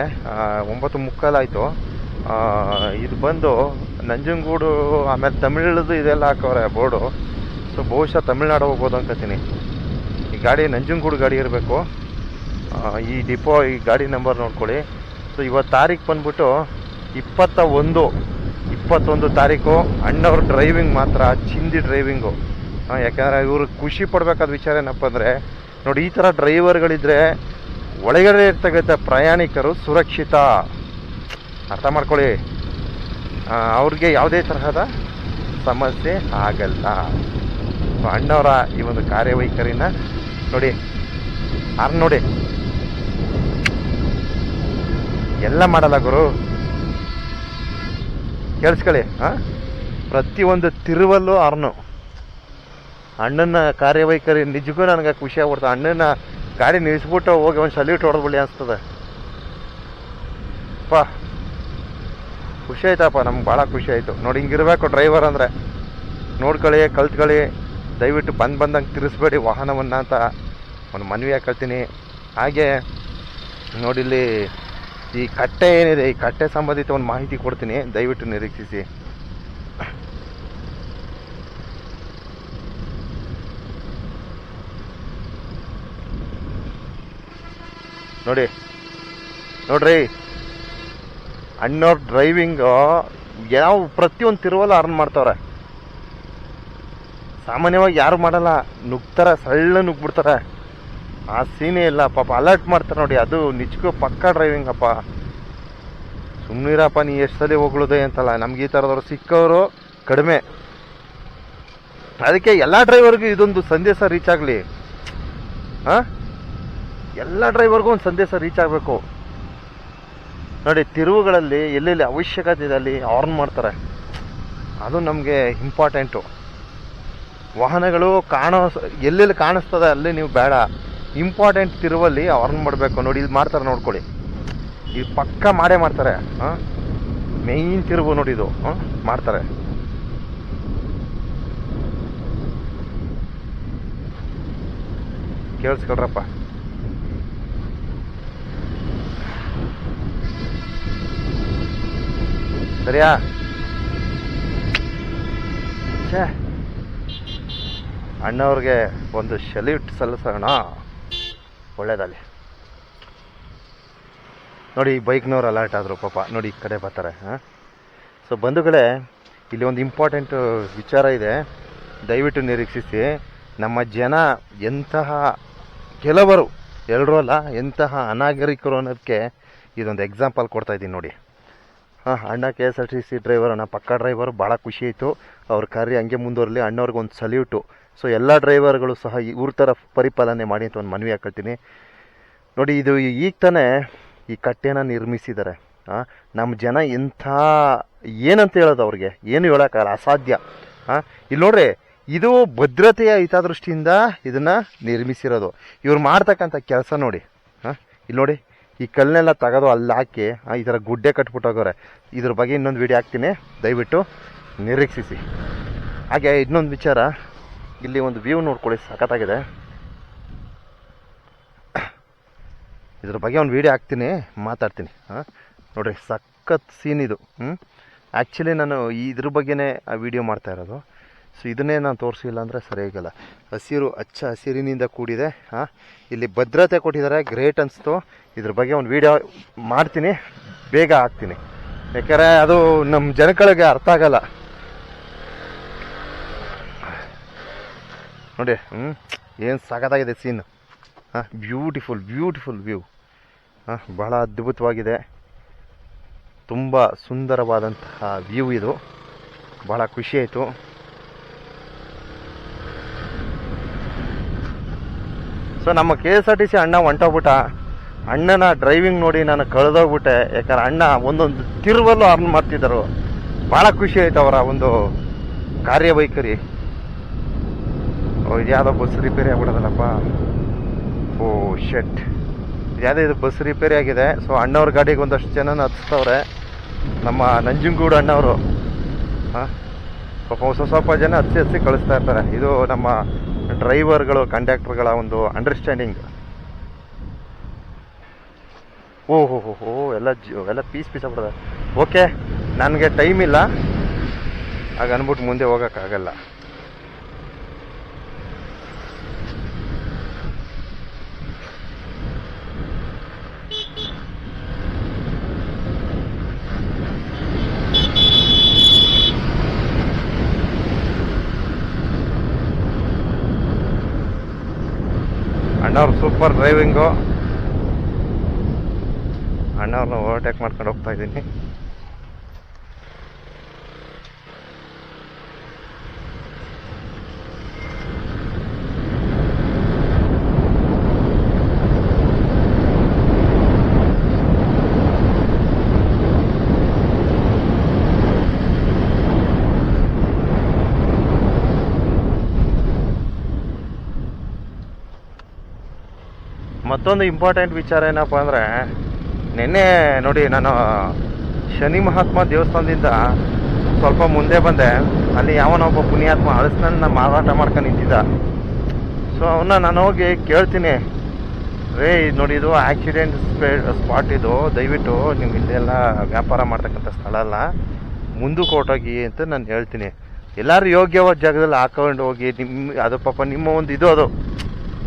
ಒಂಬತ್ತು ಮುಕ್ಕಾಲಾಯಿತು ಇದು ಬಂದು ನಂಜನಗೂಡು, ಆಮೇಲೆ ತಮಿಳ್ದು ಇದೆಲ್ಲ ಹಾಕವ್ರೆ ಬೋರ್ಡು. ಸೊ ಬಹುಶಃ ತಮಿಳ್ನಾಡು ಹೋಗ್ಬೋದು ಅನ್ಕೋತೀನಿ ಗಾಡಿ ನಂಜನಗೂಡು ಗಾಡಿ ಇರಬೇಕು. ಈ ಡಿಪೋ ಈ ಗಾಡಿ ನಂಬರ್ ನೋಡ್ಕೊಳ್ಳಿ. ಸೊ ಇವತ್ತು ತಾರೀಕು ಬಂದ್ಬಿಟ್ಟು ಇಪ್ಪತ್ತ ಒಂದು ಇಪ್ಪತ್ತೊಂದು ತಾರೀಕು. ಅಣ್ಣವ್ರ ಡ್ರೈವಿಂಗ್ ಮಾತ್ರ, ಚಿಂದಿ ಡ್ರೈವಿಂಗು ಯಾಕೆಂದರೆ ಇವರು ಖುಷಿ ಪಡ್ಬೇಕಾದ ವಿಚಾರ ಏನಪ್ಪ ಅಂದರೆ, ನೋಡಿ, ಈ ಥರ ಡ್ರೈವರ್ಗಳಿದ್ರೆ ಒಳಗಡೆ ಇರ್ತಕ್ಕಂಥ ಪ್ರಯಾಣಿಕರು ಸುರಕ್ಷಿತ. ಅರ್ಥ ಮಾಡ್ಕೊಳ್ಳಿ. ಅವ್ರಿಗೆ ಯಾವುದೇ ತರಹದ ಸಮಸ್ಯೆ ಆಗಲ್ಲ. ಸೊ ಅಣ್ಣವರ ಈ ಒಂದು ಕಾರ್ಯವೈಖರಿನ ನೋಡಿ. ಆರ್ ನೋಡಿ. ಎಲ್ಲ ಮಾಡಲ್ಲ ಗುರು. ಕೇಳಿಸ್ಕೊಳ್ಳಿ, ಹಾ? ಪ್ರತಿಯೊಂದು ತಿರುವಲ್ಲೂ ಆರ್ನು ಅಣ್ಣನ ಕಾರ್ಯವೈಖರಿ ನಿಜಕ್ಕೂ ನನಗೆ ಖುಷಿ ಆಗ್ಬಿಡ್ತು. ಅಣ್ಣನ ಗಾಡಿ ನಿಲ್ಲಿಸ್ಬಿಟ್ಟು ಹೋಗಿ ಒಂದು ಸಲ್ಯೂಟ್ ಹೊಡೆದ್ಬಿಡಿ ಅನಿಸ್ತದೆ. ಪಾ. ಖುಷಿ ಆಯ್ತಪ್ಪ, ನಮ್ಗೆ ಭಾಳ ಖುಷಿ ಆಯಿತು. ನೋಡಿ, ಹಿಂಗಿರಬೇಕು ಡ್ರೈವರ್ ಅಂದರೆ. ನೋಡ್ಕೊಳ್ಳಿ, ಕಲ್ತ್ಕೊಳ್ಳಿ. ದಯವಿಟ್ಟು ಬಂದು ಬಂದಂಗೆ ತಿರ್ಸ್ಬೇಡಿ ವಾಹನವನ್ನು ಅಂತ ಒಂದು ಮನವಿ ಹಾಕೊಳ್ತೀನಿ ಹಾಗೆ ನೋಡಿಲ್ಲಿ ಈ ಕಟ್ಟೆ ಏನಿದೆ, ಈ ಕಟ್ಟೆ ಸಂಬಂಧಿತ ಒಂದು ಮಾಹಿತಿ ಕೊಡ್ತೀನಿ. ದಯವಿಟ್ಟು ನಿರೀಕ್ಷಿಸಿ. ನೋಡಿ, ನೋಡ್ರಿ. ಅಣ್ಣವ್ರ ಡ್ರೈವಿಂಗು ಯಾವ ಪ್ರತಿಯೊಂದು ತಿರುವಲ್ಲ ಅರ್ನ್ ಮಾಡ್ತಾವ್ರೆ. ಸಾಮಾನ್ಯವಾಗಿ ಯಾರು ಮಾಡಲ್ಲ ನುಗ್ತಾರ ಸಳ್ಳ ನುಗ್ಬಿಡ್ತಾರೆ ಆ ಸೀನೇ ಇಲ್ಲ, ಪಾಪ ಅಲರ್ಟ್ ಮಾಡ್ತಾರೆ ನೋಡಿ, ಅದು ನಿಜಕ್ಕೂ ಪಕ್ಕಾ ಡ್ರೈವಿಂಗ್ ಅಪ್ಪ. ಸುಮ್ಮನಿರಪ್ಪ ನೀ ಎಷ್ಟು ಸಲ ಹೋಗ್ಲೋದೆ ಅಂತಲ್ಲ, ನಮ್ಗೆ ಈ ಥರದವ್ರು ಸಿಕ್ಕವರು ಕಡಿಮೆ. ಅದಕ್ಕೆ ಎಲ್ಲ ಡ್ರೈವರ್ಗೂ ಇದೊಂದು ಸಂದೇಶ ರೀಚ್ ಆಗಲಿ. ಹಾಂ? ಎಲ್ಲ ಡ್ರೈವರ್ಗೂ ಒಂದು ಸಂದೇಶ ರೀಚ್ ಆಗಬೇಕು. ನೋಡಿ, ತಿರುವುಗಳಲ್ಲಿ ಎಲ್ಲೆಲ್ಲಿ ಅವಶ್ಯಕತೆ ಇದೆ ಅಲ್ಲಿ ಆರ್ನ್ ಮಾಡ್ತಾರೆ. ಅದು ನಮಗೆ ಇಂಪಾರ್ಟೆಂಟು ವಾಹನಗಳು ಕಾಣೋ ಎಲ್ಲೆಲ್ಲಿ ಕಾಣಿಸ್ತದೆ ಅಲ್ಲಿ ನೀವು ಬೇಡ. ಇಂಪಾರ್ಟೆಂಟ್ ತಿರುವಲ್ಲಿ ಅವ್ರನ್ನ ಮಾಡಬೇಕು ನೋಡಿ ಇದು ಮಾಡ್ತಾರೆ ನೋಡ್ಕೊಳ್ಳಿ. ಇದು ಪಕ್ಕ ಮಾಡೇ ಮಾಡ್ತಾರೆ, ಹಾಂ? ಮೇಯ್ನ್ ತಿರುವು ನೋಡಿ ಇದು ಮಾಡ್ತಾರೆ. ಕೇಳಿಸ್ಕೊಳ್ರಪ್ಪ. ಸರಿಯಾ? ಛೇ. ಅಣ್ಣವ್ರಿಗೆ ಒಂದು ಶಲ್ಯೂಟ್ ಸಲ್ಲಿಸೋಣ. ಒಳ್ಳೇದಲ್ಲಿ ನೋಡಿ ಬೈಕ್ನವ್ರು ಅಲರ್ಟ್ ಆದರು, ಪಾಪ. ನೋಡಿ, ಈ ಕಡೆ ಬರ್ತಾರೆ, ಹಾಂ? ಸೊ ಬಂಧುಗಳೇ, ಇಲ್ಲಿ ಒಂದು ಇಂಪಾರ್ಟೆಂಟ್ ವಿಚಾರ ಇದೆ. ದಯವಿಟ್ಟು ನಿರೀಕ್ಷಿಸಿ. ನಮ್ಮ ಜನ ಎಂತಹ ಕೆಲವರು ಎಲ್ಲರೂ ಅಲ್ಲ, ಎಂತಹ ಅನಾಗರಿಕರು ಅನ್ನೋದಕ್ಕೆ ಇದೊಂದು ಎಕ್ಸಾಂಪಲ್ ಕೊಡ್ತಾ ಇದ್ದೀನಿ ನೋಡಿ. ಹಾಂ, ಅಣ್ಣ K S R T C driver ಅಣ್ಣ ಪಕ್ಕ ಡ್ರೈವರ್ ಭಾಳ ಖುಷಿ ಆಯಿತು. ಅವ್ರ ಕಾರ್ಯ ಹಂಗೆ ಮುಂದುವರಲಿ ಅಣ್ಣವ್ರಿಗೆ ಒಂದು ಸಲ್ಯೂಟು ಸೊ ಎಲ್ಲ ಡ್ರೈವರ್ಗಳು ಸಹ ಇವ್ರ ಥರ ಪರಿಪಾಲನೆ ಮಾಡಿ ಅಂತ ಒಂದು ಮನವಿ ಹಾಕೊಳ್ತೀನಿ. ನೋಡಿ, ಇದು ಈಗ ತಾನೇ ಈ ಕಟ್ಟೆನ ನಿರ್ಮಿಸಿದ್ದಾರೆ ಹಾಂ ನಮ್ಮ ಜನ ಎಂಥ ಏನಂತ ಹೇಳೋದು ಅವ್ರಿಗೆ? ಏನು ಹೇಳೋಕ್ಕಾಗಲ್ಲ, ಅಸಾಧ್ಯ. ಹಾಂ ಇಲ್ಲಿ ನೋಡ್ರಿ, ಇದು ಭದ್ರತೆಯ ಹಿತದೃಷ್ಟಿಯಿಂದ ಇದನ್ನು ನಿರ್ಮಿಸಿರೋದು. ಇವ್ರು ಮಾಡ್ತಕ್ಕಂಥ ಕೆಲಸ ನೋಡಿ. ಹಾಂ ಇಲ್ಲಿ ನೋಡಿ, ಈ ಕಲ್ಲನ್ನೆಲ್ಲ ತೆಗೆದು ಅಲ್ಲಿ ಹಾಕಿ ಈ ಥರ ಗುಡ್ಡೆ ಕಟ್ಬಿಟ್ಟು ಹೋಗೋರೆ. ಇದ್ರ ಬಗ್ಗೆ ಇನ್ನೊಂದು ವಿಡಿಯೋ ಹಾಕ್ತೀನಿ. ದಯವಿಟ್ಟು ನಿರೀಕ್ಷಿಸಿ. ಹಾಗೆ ಇನ್ನೊಂದು ವಿಚಾರ. ಇಲ್ಲಿ ಒಂದು ವ್ಯೂ ನೋಡ್ಕೊಳ್ಳಿ, ಸಖತ್ತಾಗಿದೆ. ಇದ್ರ ಬಗ್ಗೆ ಒಂದು ವೀಡಿಯೋ ಹಾಕ್ತೀನಿ, ಮಾತಾಡ್ತೀನಿ, ಹಾಂ? ನೋಡಿರಿ, ಸಖತ್ ಸೀನ್ ಇದು ಹ್ಞೂ ಆ್ಯಕ್ಚುಲಿ ನಾನು ಇದ್ರ ಬಗ್ಗೆನೇ ಆ ವಿಡಿಯೋ ಮಾಡ್ತಾ ಇರೋದು. ಸೊ ಇದನ್ನೇ ನಾನು ತೋರಿಸಿಲ್ಲ ಅಂದರೆ ಸರಿಯಾಗಲ್ಲ ಹಸಿರು ಹಚ್ಚ ಹಸಿರಿನಿಂದ ಕೂಡಿದೆ, ಹಾಂ? ಇಲ್ಲಿ ಭದ್ರತೆ ಕೊಟ್ಟಿದ್ದಾರೆ ಗ್ರೇಟ್ ಅನಿಸ್ತು. ಇದ್ರ ಬಗ್ಗೆ ಒಂದು ವಿಡಿಯೋ ಮಾಡ್ತೀನಿ, ಬೇಗ ಹಾಕ್ತೀನಿ. ಯಾಕಂದರೆ ಅದು ನಮ್ಮ ಜನಗಳಿಗೆ ಅರ್ಥ ಆಗಲ್ಲ. ನೋಡಿ ಹ್ಞೂ ಏನು ಸಖತ್ತಾಗಿದೆ ಸೀನ್ ಹಾಂ ಬ್ಯೂಟಿಫುಲ್ ಬ್ಯೂಟಿಫುಲ್ ವ್ಯೂ ಹಾಂ, ಬಹಳ ಅದ್ಭುತವಾಗಿದೆ. ತುಂಬ ಸುಂದರವಾದಂತಹ ವ್ಯೂ ಇದು. ಬಹಳ ಖುಷಿ ಆಯಿತು. ಸೊ ನಮ್ಮ K S R T C ಅಣ್ಣ ಹೊಂಟೋಗ್ಬಿಟ್ಟ. ಅಣ್ಣನ ಡ್ರೈವಿಂಗ್ ನೋಡಿ ನಾನು ಕಳೆದೋಗ್ಬಿಟ್ಟೆ. ಯಾಕಂದ್ರೆ ಅಣ್ಣ ಒಂದೊಂದು ತಿರುವಲ್ಲೂ ಅರ್ನ್ ಮಾಡ್ತಿದ್ದರು. ಭಾಳ ಖುಷಿ ಆಯ್ತು ಅವರ ಒಂದು ಕಾರ್ಯವೈಖರಿ. ಇದು ಯಾವುದೋ ಬಸ್ ರಿಪೇರಿ ಆಗ್ಬಿಡೋದಲ್ಲಪ್ಪ? ಓ ಶೆಟ್ ಯಾವುದೇ ಇದು ಬಸ್ ರಿಪೇರಿ ಆಗಿದೆ. ಸೊ ಅಣ್ಣವ್ರ ಗಾಡಿಗೆ ಒಂದಷ್ಟು ಜನ ಹತ್ತಿಸ್ತವ್ರೆ ನಮ್ಮ ನಂಜುಂಗೂಡು ಅಣ್ಣವರು. ಹಾಂ? ಸ್ವಲ್ಪ ಸ್ವಲ್ಪ ಜನ ಹಚ್ಚಿ ಹಚ್ಚಿ ಕಳಿಸ್ತಾ ಇರ್ತಾರೆ. ಇದು ನಮ್ಮ ಡ್ರೈವರ್ಗಳು ಕಂಡಕ್ಟರ್ಗಳ ಒಂದು ಅಂಡರ್ಸ್ಟ್ಯಾಂಡಿಂಗ್ ಓ, ಹೋ ಹೋ ಹೋ, ಎಲ್ಲ ಎಲ್ಲ ಪೀಸ್ ಪೀಸ್ ಆಗ್ಬಿಡೋದು. ಓಕೆ ನನಗೆ ಟೈಮ್ ಇಲ್ಲ. ಹಾಗೆ ಅಂದ್ಬಿಟ್ಟು ಮುಂದೆ ಹೋಗೋಕ್ಕಾಗಲ್ಲ. ಅಣ್ಣವ್ರು ಸೂಪರ್ ಡ್ರೈವಿಂಗು ಅಣ್ಣವ್ರನ್ನ ಓವರ್ಟೇಕ್ ಮಾಡ್ಕೊಂಡು ಹೋಗ್ತಾ ಇದ್ದೀನಿ. ಮತ್ತೊಂದು ಇಂಪಾರ್ಟೆಂಟ್ ವಿಚಾರ ಏನಪ್ಪ ಅಂದರೆ, ನಿನ್ನೆ ನೋಡಿ ನಾನು ಶನಿ ಮಹಾತ್ಮ ದೇವಸ್ಥಾನದಿಂದ ಸ್ವಲ್ಪ ಮುಂದೆ ಬಂದೆ. ಅಲ್ಲಿ ಯಾವನೊಬ್ಬ ಪುಣ್ಯಾತ್ಮ ಅಳಸ್ನನ್ನ ಮಾರಾಟ ಮಾಡ್ಕೊಂಡು ನಿಂತಿದ್ದ. ಸೊ ಅವನ್ನ ನಾನು ಹೋಗಿ ಕೇಳ್ತೀನಿ. ರೇ, ಇದು ನೋಡಿ, ಇದು ಆಕ್ಸಿಡೆಂಟ್ ಸ್ಪಾಟ್ ಇದು. ದಯವಿಟ್ಟು ನೀವು ಇಲ್ಲೆಲ್ಲ ವ್ಯಾಪಾರ ಮಾಡ್ತಕ್ಕಂಥ ಸ್ಥಳ ಅಲ್ಲ. ಮುಂದಕ್ಕೆ ಕೊಟ್ಟೋಗಿ ಅಂತ ನಾನು ಹೇಳ್ತೀನಿ. ಎಲ್ಲರೂ ಯೋಗ್ಯವಾದ ಜಾಗದಲ್ಲಿ ಹಾಕೊಂಡು ಹೋಗಿ ನಿಮ್ಮ ಅದು ಪಾಪ ನಿಮ್ಮ ಒಂದು ಇದು ಅದು.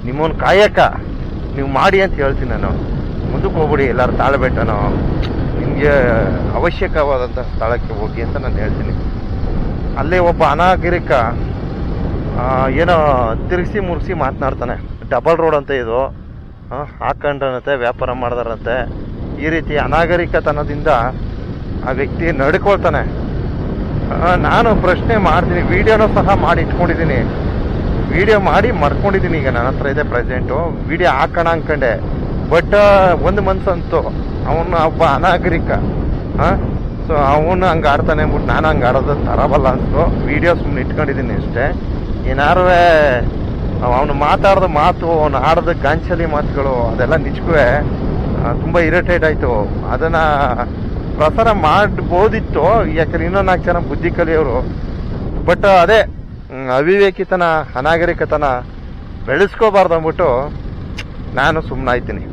ನಿಮ್ಮ ಒಂದು ಕಾಯಕ. ನೀವು ಮಾಡಿ ಅಂತ ಹೇಳ್ತೀನಿ ನಾನು. ಮುಂದಕ್ಕೆ ಹೋಗ್ಬಿಡಿ ಎಲ್ಲರೂ ತಾಳ್ಬೆಟ್ಟನೋ ನಿಮ್ಮ ನಿಮಗೆ ಅವಶ್ಯಕವಾದಂಥ ಸ್ಥಳಕ್ಕೆ ಹೋಗಿ ಅಂತ ನಾನು ಹೇಳ್ತೀನಿ. ಅಲ್ಲೇ ಒಬ್ಬ ಅನಾಗರಿಕ ಏನೋ ತಿರುಗಿಸಿ ಮುರುಗಿಸಿ ಮಾತನಾಡ್ತಾನೆ. ಡಬಲ್ ರೋಡ್ ಅಂತ ಇದು. ಆ, ಹಾಕೊಂಡನಂತೆ ವ್ಯಾಪಾರ ಮಾಡಿದಾರಂತೆ. ಈ ರೀತಿ ಅನಾಗರಿಕತನದಿಂದ ಆ ವ್ಯಕ್ತಿ ನಡ್ಕೊಳ್ತಾನೆ. ನಾನು ಪ್ರಶ್ನೆ ಮಾಡ್ತೀನಿ ವಿಡಿಯೋನೂ ಸಹ ಮಾಡಿ ಇಟ್ಕೊಂಡಿದ್ದೀನಿ. ವಿಡಿಯೋ ಮಾಡಿ ಮರ್ಕೊಂಡಿದ್ದೀನಿ ಈಗ ನನ್ನ ಹತ್ರ ಇದೆ ಪ್ರೆಸೆಂಟು ವಿಡಿಯೋ ಹಾಕೋಣ ಅಂದ್ಕೊಂಡೆ ಬಟ್ ಒಂದು ಮನ್ಸಂತು ಅವನು ಒಬ್ಬ ಅನಾಗರಿಕ. ಸೊ ಅವನು ಹಂಗೆ ಆಡ್ತಾನೆ ಅಂದ್ಬಿಟ್ಟು ನಾನು ಹಂಗೆ ಆಡೋದು ತರಬಲ್ಲ ಅಂತು ವಿಡಿಯೋ ಸುಮ್ಮನೆ ಇಟ್ಕೊಂಡಿದ್ದೀನಿ ಅಷ್ಟೇ. ಏನಾರು ಅವನು ಮಾತಾಡೋದು ಮಾತು, ಅವನು ಆಡೋದು ಗಾಂಚಲಿ ಮಾತುಗಳು, ಅದೆಲ್ಲ ನಿಜಕ್ಕೂ ತುಂಬ ಇರಿಟೇಟ್ ಆಯಿತು. ಅದನ್ನು ಪ್ರಸಾರ ಮಾಡ್ಬೋದಿತ್ತು. ಯಾಕಂದ್ರೆ ಇನ್ನೊಂದು ನಾಲ್ಕು ಜನ ಬುದ್ಧಿ ಕಲಿಯೋರು ಬಟ್ ಅದೇ ಅವಿವೇಕಿತನ, ಅನಾಗರಿಕತನ ಬೆಳೆಸ್ಕೋಬಾರ್ದು ಅಂದ್ಬಿಟ್ಟು ನಾನು ಸುಮ್ಮನಾಯ್ತೀನಿ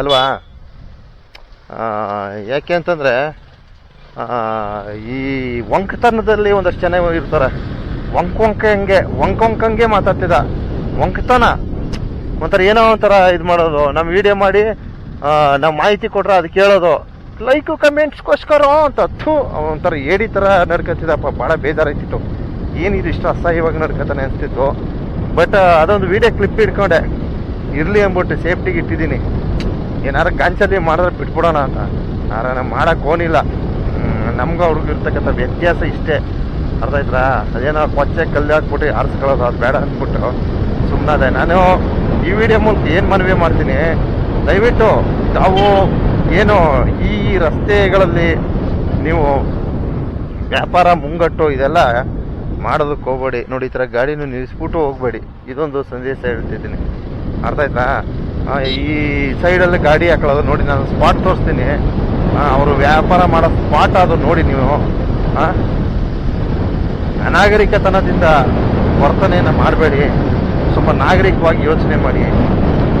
ಅಲ್ವಾ? ಯಾಕೆ ಅಂತಂದರೆ ಈ ವಂಕತನದಲ್ಲಿ ಒಂದಷ್ಟು ಜನ ಇರ್ತಾರೆ. ವಂಕ್ ಹಂಗೆ ಮಾತಾಡ್ತಿದ್ದ. ವಂಕತನ ಒಂಥರ ಏನೋ ಒಂಥರ ಇದು ಮಾಡೋದು. ನಮ್ಮ ವಿಡಿಯೋ ಮಾಡಿ ನಮ್ಮ ಮಾಹಿತಿ ಕೊಟ್ರೆ ಅದು ಕೇಳೋದು. ಲೈಕು ಕಮೆಂಟ್ಸ್ಗೋಸ್ಕರ ಅಂತ ಥೂ, ಒಂಥರ ಏಡಿ ಥರ ನಡ್ಕೊತಿದ್ದಪ್ಪ ಭಾಳ ಬೇಜಾರಾಯ್ತಿತ್ತು. ಏನಿದು ಇಷ್ಟು ಅಸಹ್ಯವಾಗಿ ನಡ್ಕೊತಾನೆ ಅನಿಸ್ತಿತ್ತು ಬಟ್ ಅದೊಂದು ವಿಡಿಯೋ ಕ್ಲಿಪ್ ಇಟ್ಕೊಂಡೆ ಇರಲಿ ಅಂದ್ಬಿಟ್ಟು ಸೇಫ್ಟಿಗೆ ಇಟ್ಟಿದ್ದೀನಿ. ಏನಾರ ಗಾಂಚಲ್ಲಿ ಮಾಡಿದ್ರೆ ಬಿಟ್ಬಿಡೋಣ ಅಂತ. ಯಾರ ಮಾಡಕ್ಕೆ ಹೋಗಿಲ್ಲ ನಮ್ಗೆ ಅವ್ರಿಗೂ ಇರ್ತಕ್ಕಂಥ ವ್ಯತ್ಯಾಸ ಇಷ್ಟೇ. ಅರ್ಥ ಆಯ್ತಾ ಅದೇನೋ ಕೊಚ್ಚೆ ಕಲ್ಲು ಹಾಕ್ಬಿಟ್ಟು ಆರಿಸ್ಕೊಳ್ಳೋದು ಅದು ಬೇಡ ಅಂದ್ಬಿಟ್ಟು ಸುಮ್ಮನಾದೆ ನಾನು ಈ ವಿಡಿಯೋ ಮೂಲಕ ಏನು ಮನವಿ ಮಾಡ್ತೀನಿ? ದಯವಿಟ್ಟು ತಾವು ಏನು ಈ ರಸ್ತೆಗಳಲ್ಲಿ ನೀವು ವ್ಯಾಪಾರ ಮುಂಗಟ್ಟು ಇದೆಲ್ಲ ಮಾಡೋದಕ್ಕೆ ಹೋಗ್ಬೇಡಿ. ನೋಡಿ, ಈ ಥರ ಗಾಡಿನೂ ನಿಲ್ಲಿಸ್ಬಿಟ್ಟು ಹೋಗ್ಬೇಡಿ. ಇದೊಂದು ಸಂದೇಶ ಹೇಳ್ತಿದ್ದೀನಿ. ಅರ್ಥ ಆಯ್ತಾ? ಈ ಸೈಡಲ್ಲಿ ಗಾಡಿ ಹಾಕೊಳ್ಳೋದು ನೋಡಿ, ನಾನು ಸ್ಪಾಟ್ ತೋರಿಸ್ತೀನಿ. ಅವರು ವ್ಯಾಪಾರ ಮಾಡೋ ಸ್ಪಾಟ್ ಅದು ನೋಡಿ ನೀವು? ಅನಾಗರಿಕತನದಿಂದ ವರ್ತನೆಯನ್ನು ಮಾಡಬೇಡಿ. ಸ್ವಲ್ಪ ನಾಗರಿಕವಾಗಿ ಯೋಚನೆ ಮಾಡಿ.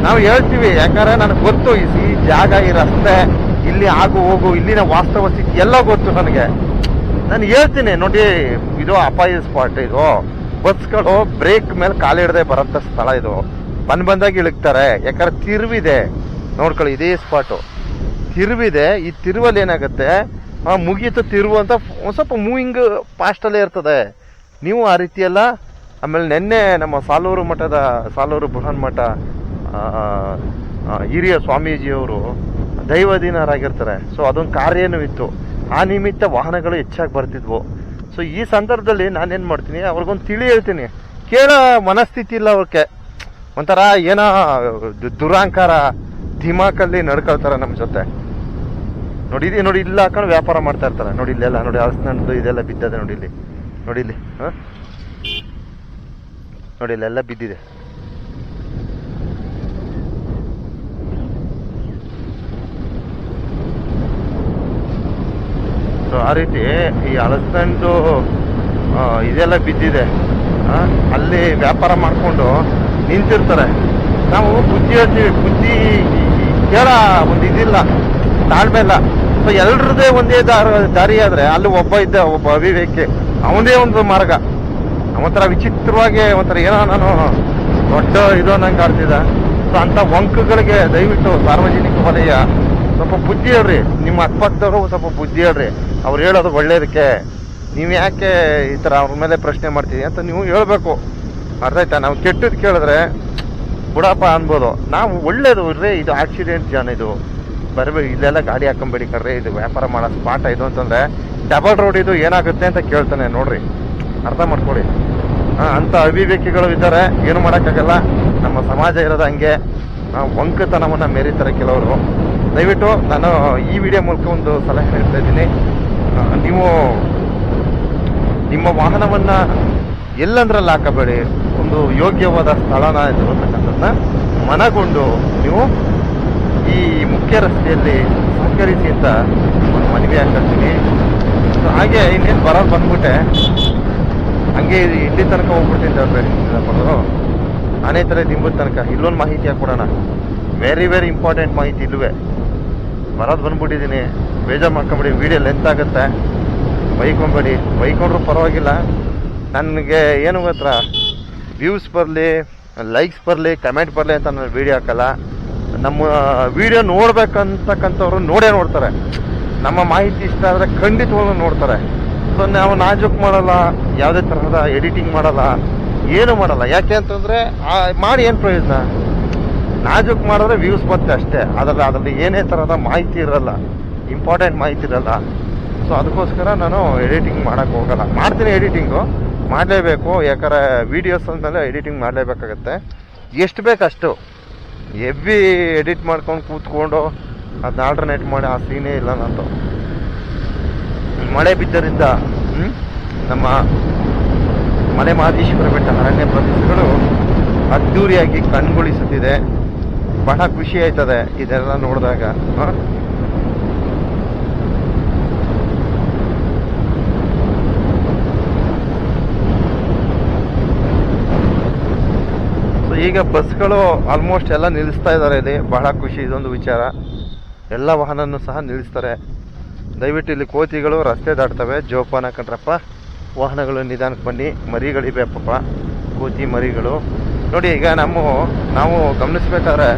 ನಾವು ಹೇಳ್ತೀವಿ, ಯಾಕಂದ್ರೆ ನನಗೆ ಗೊತ್ತು, ಈ ಜಾಗ, ಈ ರಸ್ತೆ, ಇಲ್ಲಿ ಆಗು, ಹೋಗು, ಇಲ್ಲಿನ ವಾಸ್ತವ ಸ್ಥಿತಿ ಎಲ್ಲ ಗೊತ್ತು ನನಗೆ. ನಾನು ಹೇಳ್ತೀನಿ, ನೋಡಿ, ಇದು ಅಪಾಯ ಸ್ಪಾಟ್ ಇದು. ಬಸ್ಗಳು ಬ್ರೇಕ್ ಮೇಲೆ ಕಾಲಿಡದೆ ಬರೋಂಥ ಸ್ಥಳ ಇದು. ಬಂದ್ ಬಂದಾಗ ಇಳಿಕ್ತಾರೆ. ಯಾಕಂದ್ರೆ ತಿರುವಿದೆ. ನೋಡ್ಕೊಳ್ಳಿ, ಇದೇ ಸ್ಪಾಟು ತಿರುವಿದೆ. ಈ ತಿರುವಲ್ಲಿ ಏನಾಗುತ್ತೆ? ಆ ಮುಗೀತು ತಿರುವು ಅಂತ ಸ್ವಲ್ಪ ಮೂವಿಂಗ್ ಫಾಸ್ಟಲ್ಲೇ ಇರ್ತದೆ. ನೀವು ಆ ರೀತಿ ಎಲ್ಲ ಆಮೇಲೆ ನಿನ್ನೆ ನಮ್ಮ ಸಾಲೂರು ಮಠದ, ಸಾಲೂರು ಬೃಹನ್ ಮಠ ಹಿರಿಯ ಸ್ವಾಮೀಜಿಯವರು ದೈವಾಧೀನರಾಗಿರ್ತಾರೆ. ಸೊ ಅದೊಂದು ಕಾರ್ಯನೂ ಇತ್ತು. ಆ ವಾಹನಗಳು ಹೆಚ್ಚಾಗಿ ಬರ್ತಿದ್ವು. ಸೊ ಈ ಸಂದರ್ಭದಲ್ಲಿ ನಾನೇನು ಮಾಡ್ತೀನಿ, ಅವ್ರಿಗೊಂದು ತಿಳಿ ಹೇಳ್ತೀನಿ. ಕೇಳೋ ಮನಸ್ಥಿತಿ ಇಲ್ಲ ಅವ್ರಿಗೆ. ಒಂಥರ ಏನೋ ದುರಾಂಕಾರ, ಧಿಮಾಕಲ್ಲಿ ನಡ್ಕೊಳ್ತಾರೆ ನಮ್ಮ ಜೊತೆ. ನೋಡಿ ನೋಡಿ, ಇಲ್ಲ ಹಾಕೊಂಡು ವ್ಯಾಪಾರ ಮಾಡ್ತಾ ಇರ್ತಾರೆ. ನೋಡಿ, ಇಲ್ಲೆಲ್ಲ, ನೋಡಿ ಹಲಸಿನಣ್ಣು ಇದೆಲ್ಲ ಬಿದ್ದದೆ ನೋಡಿ ಇಲ್ಲಿ. ನೋಡಿ ಇಲ್ಲಿ, ಹಾಂ? ನೋಡಿ, ಇಲ್ಲೆಲ್ಲ ಬಿದ್ದಿದೆ. ಸೊ ಆ ರೀತಿ ಈ ಹಲಸಿನಣ್ಣು ಇದೆಲ್ಲ ಬಿದ್ದಿದೆ. ಅಲ್ಲಿ ವ್ಯಾಪಾರ ಮಾಡಿಕೊಂಡು ನಿಂತಿರ್ತಾರೆ. ನಾವು ಬುದ್ಧಿ ಹೇಳ್ತೀವಿ, ಬುದ್ಧಿ ಕೇಳ, ಒಂದು ಇದಿಲ್ಲ ತಾಳ್ಮೆ ಇಲ್ಲ ಸೊ ಎಲ್ರದೇ ಒಂದೇ ದಾರ ದಾರಿ ಆದರೆ ಅಲ್ಲಿ ಒಬ್ಬ ಇದ್ದ, ಒಬ್ಬ ಅವಿವೇಕಿ ಅವನೇ ಒಂದು ಮಾರ್ಗ. ಒಂಥರ ವಿಚಿತ್ರವಾಗಿ, ಒಂಥರ ಏನೋ ನಾನು ದೊಡ್ಡ ಇದು ಅನ್ನಂಗೆ ಆಡ್ತಿದ್ದ ಸೊ ಅಂಥ ವಂಕಗಳಿಗೆ ದಯವಿಟ್ಟು ಸಾರ್ವಜನಿಕ ವಲಯ ಸ್ವಲ್ಪ ಬುದ್ಧಿ ಹೇಳ್ರಿ. ನಿಮ್ಮ ಅಕ್ಕಪಕ್ಕದವರು ಸ್ವಲ್ಪ ಬುದ್ಧಿ ಹೇಳ್ರಿ. ಅವ್ರು ಹೇಳೋದು ಒಳ್ಳೇದಕ್ಕೆ. ನೀವು ಯಾಕೆ ಈ ಥರ ಅವ್ರ ಮೇಲೆ ಪ್ರಶ್ನೆ ಮಾಡ್ತೀವಿ ಅಂತ ನೀವು ಹೇಳಬೇಕು. ಅರ್ಥ ಆಯ್ತಾ? ನಾವು ಕೆಟ್ಟದ್ದು ಕೇಳಿದ್ರೆ ಬುಡಪ್ಪ ಅನ್ಬೋದು. ನಾವು ಒಳ್ಳೇದು ರೀ ಇದು ಆಕ್ಸಿಡೆಂಟ್ ಜನ ಇದು. ಬರಬೇಕು ಇಲ್ಲೆಲ್ಲ ಗಾಡಿ ಹಾಕೊಂಬೇಡಿ ಕರ್ರೆ ಇದು ವ್ಯಾಪಾರ ಮಾಡೋ ಸ್ಪಾಟ ಇದು ಅಂತಂದರೆ ಡಬಲ್ ರೋಡ್ ಇದು ಏನಾಗುತ್ತೆ ಅಂತ ಕೇಳ್ತಾನೆ ನೋಡ್ರಿ. ಅರ್ಥ ಮಾಡ್ಕೊಳ್ಳಿ. ಹಾಂ ಅಂತ ಅಭಿವ್ಯಕ್ತಿಗಳು ಇದ್ದಾರೆ. ಏನು ಮಾಡೋಕ್ಕಾಗಲ್ಲ. ನಮ್ಮ ಸಮಾಜ ಇರೋದು ಹಂಗೆ. ಒಂಕತನವನ್ನು ಮೇರಿತಾರೆ ಕೆಲವರು. ದಯವಿಟ್ಟು ನಾನು ಈ ವಿಡಿಯೋ ಮೂಲಕ ಒಂದು ಸಲಹೆ ಹೇಳ್ತಾ ಇದ್ದೀನಿ. ನೀವು ನಿಮ್ಮ ವಾಹನವನ್ನ ಎಲ್ಲಂದ್ರಲ್ಲಿ ಹಾಕಬೇಡಿ? ಒಂದು ಯೋಗ್ಯವಾದ ಸ್ಥಳನ ಇರತಕ್ಕಂಥದ್ದನ್ನ ಮನಗೊಂಡು ನೀವು ಈ ಮುಖ್ಯ ರಸ್ತೆಯಲ್ಲಿ ಸಹಕರಿಸಿ ಅಂತ ಮನವಿ ಹಾಕಿರ್ತೀನಿ ಹಾಗೆ ಇನ್ನೇನು ಬರೋದು ಬಂದ್ಬಿಟ್ಟೆ. ಹಂಗೆ ಇಲ್ಲಿ ತನಕ ಬೇರೆ ಬರೋದು ಆನೆ ಥರ ದಿಂಬದ ತನಕ. ಇಲ್ಲೊಂದು ಮಾಹಿತಿ ಹಾಕ್ಬಿಡೋಣ ವೆರಿ ವೆರಿ ಇಂಪಾರ್ಟೆಂಟ್ ಮಾಹಿತಿ ಇಲ್ಲವೇ. ಬರೋದು ಬಂದ್ಬಿಟ್ಟಿದ್ದೀನಿ. ಬೇಜಾರು ಮಾಡ್ಕೊಂಬಿಡಿ ವೀಡಿಯೋ ಲೆಂತ್ ಆಗುತ್ತೆ. ಬೈಕೊಂಬೇಡಿ. ಬೈಕೊಂಡ್ರೂ ಪರವಾಗಿಲ್ಲ. ನನಗೆ ಏನು ಗೊತ್ತಾ ವ್ಯೂಸ್ ಬರಲಿ ಲೈಕ್ಸ್ ಬರಲಿ ಕಮೆಂಟ್ ಬರಲಿ ಅಂತ ನಾನು ವೀಡಿಯೋ ಹಾಕಲ್ಲ. ನಮ್ಮ ವೀಡಿಯೋ ನೋಡ್ಬೇಕಂತಕ್ಕಂಥವ್ರು ನೋಡೇ ನೋಡ್ತಾರೆ. ನಮ್ಮ ಮಾಹಿತಿ ಇಷ್ಟ ಆದರೆ ಖಂಡಿತವಾಗ್ಲೂ ನೋಡ್ತಾರೆ. ಸೊ ನಾವು ನಾಜೂಕ್ ಮಾಡಲ್ಲ, ಯಾವುದೇ ತರಹದ ಎಡಿಟಿಂಗ್ ಮಾಡಲ್ಲ, ಏನು ಮಾಡಲ್ಲ. ಯಾಕೆ ಅಂತಂದರೆ ಮಾಡಿ ಏನು ಪ್ರಯೋಜನ? ನಾಜೂಕ್ ಮಾಡಿದ್ರೆ ವ್ಯೂಸ್ ಬರುತ್ತೆ ಅಷ್ಟೇ. ಅದರಲ್ಲಿ ಅದರಲ್ಲಿ ಏನೇ ತರಹದ ಮಾಹಿತಿ ಇರಲ್ಲ. ಇಂಪಾರ್ಟೆಂಟ್ ಮಾಹಿತಿ ಇರಲ್ಲ ಸೊ ಅದಕ್ಕೋಸ್ಕರ ನಾನು ಎಡಿಟಿಂಗ್ ಮಾಡೋಕ್ಕೆ ಹೋಗಲ್ಲ. ಮಾಡ್ತೀನಿ ಎಡಿಟಿಂಗು ಮಾಡಲೇಬೇಕು. ಯಾಕಂದರೆ ವೀಡಿಯೋಸ್ ಅಂದಮೇಲೆ ಎಡಿಟಿಂಗ್ ಮಾಡಲೇಬೇಕಾಗತ್ತೆ. ಎಷ್ಟು ಬೇಕು ಅಷ್ಟು ಹೆವಿ ಎಡಿಟ್ ಮಾಡ್ಕೊಂಡು ಕೂತ್ಕೊಂಡು ಅದನ್ನ ಆಲ್ಟರ್ನೇಟ್ ಮಾಡಿ ಆ ಸೀನೇ ಇಲ್ಲ ನಂದು. ಮಳೆ ಬಿದ್ದರಿಂದ ನಮ್ಮ ಮಲೆ ಮಹದೇಶ್ವರ ಬೆಟ್ಟ ಅರಣ್ಯ ಪ್ರದೇಶಗಳು ಅದ್ದೂರಿಯಾಗಿ ಕಣ್ಗೊಳಿಸುತ್ತಿದೆ. ಬಹಳ ಖುಷಿ ಆಯ್ತದೆ ಇದೆಲ್ಲ ನೋಡಿದಾಗ. ಈಗ ಬಸ್ಗಳು ಆಲ್ಮೋಸ್ಟ್ ಎಲ್ಲ ನಿಲ್ಲಿಸ್ತಾ ಇದ್ದಾರೆ. ಇಲ್ಲಿ ಬಹಳ ಖುಷಿ, ಇದೊಂದು ವಿಚಾರ. ಎಲ್ಲ ವಾಹನನೂ ಸಹ ನಿಲ್ಲಿಸ್ತಾರೆ. ದಯವಿಟ್ಟು ಇಲ್ಲಿ ಕೋತಿಗಳು ರಸ್ತೆ ದಾಟ್ತವೆ. ಜೋಪಾನ ಕಂಡ್ರಪ್ಪ ವಾಹನಗಳು ನಿಧಾನಕ್ಕೆ ಬನ್ನಿ. ಮರಿಗಳಿವೆ ಪಾಪ. ಕೋತಿ ಮರಿಗಳು. ನೋಡಿ, ಈಗ ನಮ್ಮ, ನಾವು ಗಮನಿಸ್ಬೇಕಾದ್ರೆ,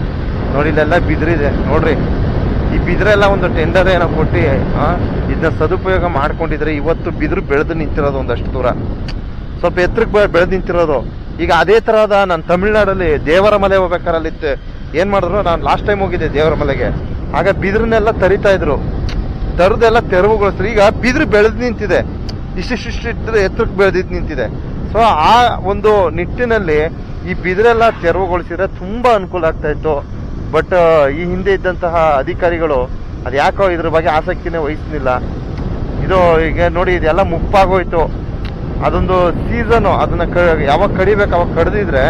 ನೋಡಿ, ಇಲ್ಲೆಲ್ಲ ಬಿದಿರಿದೆ. ನೋಡ್ರಿ, ಈ ಬಿದಿರೆಲ್ಲ ಒಂದು ಟೆಂಡರ್ ಏನೋ ಕೊಟ್ಟು ಇದನ್ನ ಸದುಪಯೋಗ ಮಾಡ್ಕೊಂಡಿದ್ರೆ ಇವತ್ತು ಬಿದಿರು ಬೆಳೆದು ನಿಂತಿರೋದು ಒಂದಷ್ಟು ದೂರ. ಸ್ವಲ್ಪ ಎತ್ತರಕ್ಕೆ ಬೆಳೆದು ನಿಂತಿರೋದು. ಈಗ ಅದೇ ತರಹದ ನಾನು ತಮಿಳ್ನಾಡಲ್ಲಿ ದೇವರ ಮಲೆ ಹೋಗ್ಬೇಕಾರಲ್ಲಿತ್ತು. ಏನು ಮಾಡಿದ್ರು? ನಾನು ಲಾಸ್ಟ್ ಟೈಮ್ ಹೋಗಿದ್ದೆ ದೇವರ ಮಲೆಗೆ. ಆಗ ಬಿದಿರನ್ನೆಲ್ಲ ತರಿತಾ ಇದ್ರು. ತರದೆಲ್ಲ ತೆರವುಗೊಳಿಸ್ರು. ಈಗ ಬಿದಿರು ಬೆಳೆದು ನಿಂತಿದೆ. ಇಷ್ಟಿಷ್ಟಿಷ್ಟು ಎತ್ತರಕ್ಕೆ ಬೆಳೆದಿದ್ದು ನಿಂತಿದೆ. ಸೊ ಆ ಒಂದು ನಿಟ್ಟಿನಲ್ಲಿ ಈ ಬಿದಿರೆಲ್ಲ ತೆರವುಗೊಳಿಸಿದ್ರೆ ತುಂಬಾ ಅನುಕೂಲ ಆಗ್ತಾ ಇತ್ತು. ಬಟ್ ಈ ಹಿಂದೆ ಇದ್ದಂತಹ ಅಧಿಕಾರಿಗಳು ಅದು ಯಾಕೋ ಇದ್ರ ಬಗ್ಗೆ ಆಸಕ್ತಿನೇ ವಹಿಸ್ಲಿಲ್ಲ. ಇದು ಈಗ ನೋಡಿ, ಇದೆಲ್ಲ ಮುಪ್ಪಾಗೋಯ್ತು. ಅದೊಂದು ಸೀಸನು ಅದನ್ನ ಯಾವಾಗ ಕಡಿಬೇಕು, ಅವಾಗ ಕಡಿದಿದ್ರೆ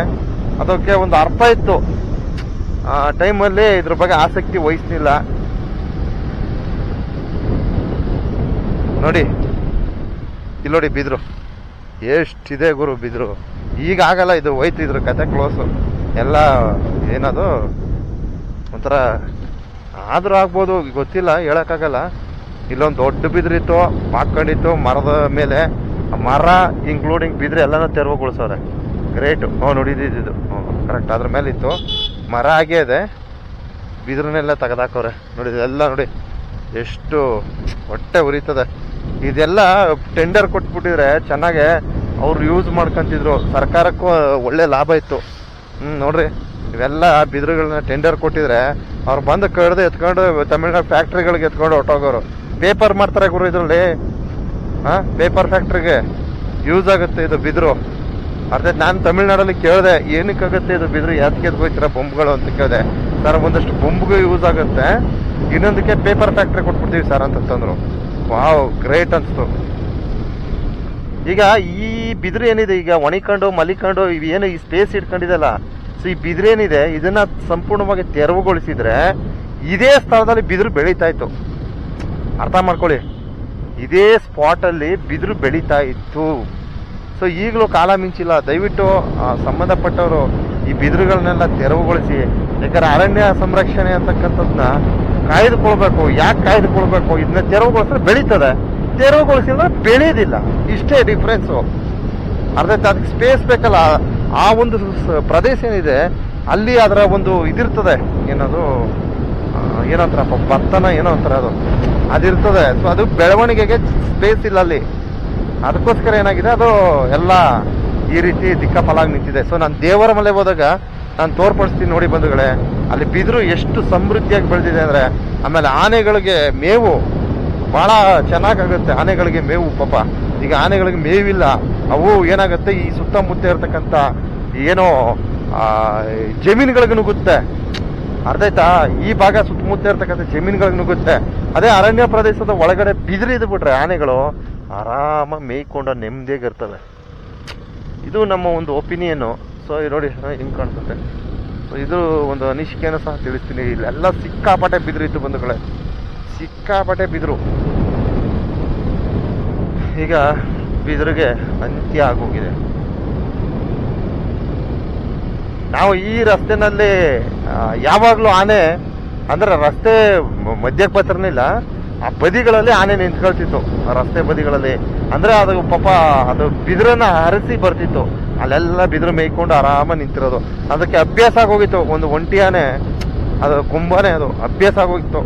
ಅದಕ್ಕೆ ಒಂದು ಅರ್ಥ ಇತ್ತು. ಆ ಟೈಮಲ್ಲಿ ಇದ್ರ ಬಗ್ಗೆ ಆಸಕ್ತಿ ವಹಿಸಲಿಲ್ಲ. ನೋಡಿ. ಇಲ್ಲಿ ನೋಡಿ ಬಿದ್ರು. ಎಷ್ಟಿದೆ ಗುರು ಬಿದ್ರು. ಈಗ ಆಗಲ್ಲ ಇದು ಹೋಯ್ತು ಇದ್ರ ಕತೆ ಕ್ಲೋಸು ಎಲ್ಲ ಏನದು? ಒಂಥರ ಆದರೂ ಆಗ್ಬೋದು, ಗೊತ್ತಿಲ್ಲ, ಹೇಳೋಕ್ಕಾಗಲ್ಲ. ಇಲ್ಲೊಂದು ದೊಡ್ಡ ಬಿದ್ರಿತ್ತು ಹಾಕೊಂಡಿತ್ತು ಮರದ ಮೇಲೆ. ಮರ ಇನ್ಕ್ಲೂಡಿಂಗ್ ಬಿದ್ರೆ ಎಲ್ಲಾನು ತೆರವುಗೊಳಿಸವ್ರೆ ಗ್ರೇಟ್ ಹ್ಞೂ, ನೋಡಿ ಹ್ಞೂ ಕರೆಕ್ಟ್ ಅದ್ರ ಮೇಲೆ ಇತ್ತು ಮರ ಆಗೇ ಇದೆ. ಬಿದಿರನ್ನೆಲ್ಲ ತೆಗೆದಾಕವ್ರೆ. ನೋಡಿ ಎಲ್ಲ ನೋಡಿ. ಎಷ್ಟು ಹೊಟ್ಟೆ ಉರಿತದೆ. ಇದೆಲ್ಲ ಟೆಂಡರ್ ಕೊಟ್ಬಿಟ್ಟಿದ್ರೆ ಚೆನ್ನಾಗೆ ಅವ್ರು ಯೂಸ್ ಮಾಡ್ಕೊಂತಿದ್ರು. ಸರ್ಕಾರಕ್ಕೂ ಒಳ್ಳೆ ಲಾಭ ಇತ್ತು. ಹ್ಞೂ ನೋಡ್ರಿ. ಇವೆಲ್ಲ ಬಿದಿರುಗಳನ್ನ ಟೆಂಡರ್ ಕೊಟ್ಟಿದ್ರೆ ಅವ್ರು ಬಂದು ಕಡ್ದು ಎತ್ಕೊಂಡು ತಮಿಳ್ನಾಡು ಫ್ಯಾಕ್ಟ್ರಿಗಳಿಗೆ ಎತ್ಕೊಂಡು ಹೊಟ್ಟೋಗೋರು ಪೇಪರ್ ಮಾಡ್ತಾರೆ ಗುರು ಇದರಲ್ಲಿ. ಹಾ? ಪೇಪರ್ ಫ್ಯಾಕ್ಟ್ರಿಗೆ ಯೂಸ್ ಆಗುತ್ತೆ ಇದು ಬಿದಿರು. ಅರ್ಥಾತ್ ನಾನು ತಮಿಳ್ನಾಡಲ್ಲಿ ಕೇಳಿದೆ, ಏನಕ್ಕಾಗುತ್ತೆ ಇದು ಬಿದಿರು? ಯಾಕೆ ಹೋಗ್ತೀರ ಬೊಂಬ್ಗಳು ಅಂತ ಕೇಳಿದೆ. ಸರ್, ಒಂದಷ್ಟು ಬೊಂಬ್ಗೆ ಯೂಸ್ ಆಗುತ್ತೆ. ಇನ್ನೊಂದಕ್ಕೆ ಪೇಪರ್ ಫ್ಯಾಕ್ಟ್ರಿ ಕೊಟ್ಬಿಡ್ತೀವಿ ಸರ್ ಅಂತಂದ್ರು ವಾವ್ ಗ್ರೇಟ್ ಅನ್ಸ್ತು. ಈಗ ಈ ಬಿದಿರು ಏನಿದೆ? ಈಗ ಒಣಿಕೊಂಡು, ಮಲಿಕೊಂಡು ಇವೇನು ಏನು ಈ ಸ್ಪೇಸ್ ಇಟ್ಕೊಂಡಿದೆಲ್ಲ. ಸೊ ಈ ಬಿದಿರು ಏನಿದೆ? ಇದನ್ನ ಸಂಪೂರ್ಣವಾಗಿ ತೆರವುಗೊಳಿಸಿದ್ರೆ ಇದೇ ಸ್ಥಳದಲ್ಲಿ ಬಿದಿರು ಬೆಳೀತಾ ಇತ್ತು. ಅರ್ಥ ಮಾಡ್ಕೊಳ್ಳಿ. ಇದೇ ಸ್ಪಾಟಲ್ಲಿ ಬಿದಿರು ಬೆಳೀತಾ ಇತ್ತು. ಸೊ ಈಗಲೂ ಕಾಲ ಮಿಂಚಿಲ್ಲ. ದಯವಿಟ್ಟು ಸಂಬಂಧಪಟ್ಟವರು ಈ ಬಿದಿರುಗಳನ್ನೆಲ್ಲ ತೆರವುಗೊಳಿಸಿ. ಯಾಕಂದ್ರೆ ಅರಣ್ಯ ಸಂರಕ್ಷಣೆ ಅಂತಕ್ಕಂಥದ್ದನ್ನ ಕಾಯ್ದುಕೊಳ್ಬೇಕು. ಯಾಕೆ ಕಾಯ್ದುಕೊಳ್ಬೇಕು? ಇದನ್ನ ತೆರವುಗೊಳಿಸಿದ್ರೆ ಬೆಳೀತದೆ. ತೆರವುಗೊಳಿಸಿದ್ರೆ ಬೆಳೆಯೋದಿಲ್ಲ ಇಷ್ಟೇ ಡಿಫ್ರೆನ್ಸು ಅರ್ಧ ಅದಕ್ಕೆ ಸ್ಪೇಸ್ ಬೇಕಲ್ಲ. ಆ ಒಂದು ಪ್ರದೇಶ ಏನಿದೆ, ಅಲ್ಲಿ ಅದರ ಒಂದು ಇದಿರ್ತದೆ. ಏನದು? ಆ, ಏನೋ ಅಂತಾರಪ್ಪ ಭತ್ತನ ಏನೋ ಅಂತಾರೆ ಅದು. ಅದಿರ್ತದೆ. ಸೊ ಅದು ಬೆಳವಣಿಗೆಗೆ ಸ್ಪೇಸ್ ಇಲ್ಲ ಅಲ್ಲಿ. ಅದಕ್ಕೋಸ್ಕರ ಏನಾಗಿದೆ? ಅದು ಎಲ್ಲ ಈ ರೀತಿ ದಿಕ್ಕಫಲಾಗಿ ನಿಂತಿದೆ. ಸೊ ನಾನು ದೇವರ ಮಲೆ ಹೋದಾಗ ನಾನು ತೋರ್ಪಡಿಸ್ತೀನಿ ನೋಡಿ ಬಂಧುಗಳೇ. ಅಲ್ಲಿ ಬಿದಿರು ಎಷ್ಟು ಸಮೃದ್ಧಿಯಾಗಿ ಬೆಳೆದಿದೆ ಅಂದ್ರೆ ಆಮೇಲೆ ಆನೆಗಳಿಗೆ ಮೇವು ಬಹಳ ಚೆನ್ನಾಗಾಗುತ್ತೆ. ಆನೆಗಳಿಗೆ ಮೇವು ಪಾಪ. ಈಗ ಆನೆಗಳಿಗೆ ಮೇವಿಲ್ಲ. ಅವು ಏನಾಗುತ್ತೆ? ಈ ಸುತ್ತಮುತ್ತ ಇರತಕ್ಕಂತ ಏನೋ ಜಮೀನುಗಳಿಗೆ ನುಗ್ಗುತ್ತೆ. ಅರ್ಥ ಆಯ್ತಾ ಈ ಭಾಗ ಸುತ್ತಮುತ್ತ ಇರ್ತಕ್ಕಂಥ ಜಮೀನುಗಳಿಗೆ ನುಗ್ಗುತ್ತೆ. ಅದೇ ಅರಣ್ಯ ಪ್ರದೇಶದ ಒಳಗಡೆ ಬಿದಿರು ಇದ್ ಬಿಟ್ರೆ ಆನೆಗಳು ಆರಾಮಾಗಿ ಮೇಯ್ಕೊಂಡು ನೆಮ್ಮದಿಯಾಗಿ ಇರ್ತವೆ. ಇದು ನಮ್ಮ ಒಂದು ಒಪಿನಿಯನ್ನು ಸೊ ನೋಡಿ ಹಿಂಗೆ ಕಾಣಿಸುತ್ತೆ ಇದು ಒಂದು ಅನಿಸಿಕೆಯನ್ನು ಸಹ ತಿಳಿಸ್ತೀನಿ. ಇಲ್ಲೆಲ್ಲ ಸಿಕ್ಕಾಪಟ್ಟೆ ಬಿದಿರು ಇತ್ತು ಬಂಧುಗಳೇ. ಸಿಕ್ಕಾಪಟ್ಟೆ ಬಿದಿರು. ಈಗ ಬಿದಿರಿಗೆ ಅಂತ್ಯ ಆಗೋಗಿದೆ. ನಾವು ಈ ರಸ್ತೆನಲ್ಲಿ ಯಾವಾಗಲೂ ಆನೆ, ಅಂದ್ರೆ ರಸ್ತೆ ಮಧ್ಯಕ್ಕೆ ಬತ್ತಿರಲಿಲ್ಲ ಆ ಬದಿಗಳಲ್ಲಿ ಆನೆ ನಿಂತ್ಕೊಳ್ತಿತ್ತು ರಸ್ತೆ ಬದಿಗಳಲ್ಲಿ. ಅಂದ್ರೆ ಅದು ಪಾಪ, ಅದು ಬಿದಿರನ್ನ ಹರಿಸಿ ಬರ್ತಿತ್ತು. ಅಲ್ಲೆಲ್ಲ ಬಿದಿರು ಮೇಯ್ಕೊಂಡು ಆರಾಮಾಗಿ ನಿಂತಿರೋದು. ಅದಕ್ಕೆ ಅಭ್ಯಾಸ ಆಗೋಗಿತ್ತು. ಒಂದು ಒಂಟಿ ಆನೆ, ಅದು ಕುಂಬಾನೆ ಅದು, ಅಭ್ಯಾಸ ಆಗೋಗಿತ್ತು.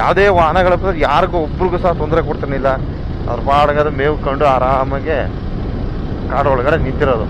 ಯಾವುದೇ ವಾಹನಗಳ ಯಾರಿಗೂ ಒಬ್ರಿಗೂ ಸಹ ತೊಂದರೆ ಕೊಡ್ತಿರ್ಲಿಲ್ಲ. ಅವ್ರ ಪಾಡಗದು ಮೇವು ಕಂಡು ಆರಾಮಾಗೆ ಕಾಡು ಒಳಗಡೆ ನಿಂತಿರೋದು.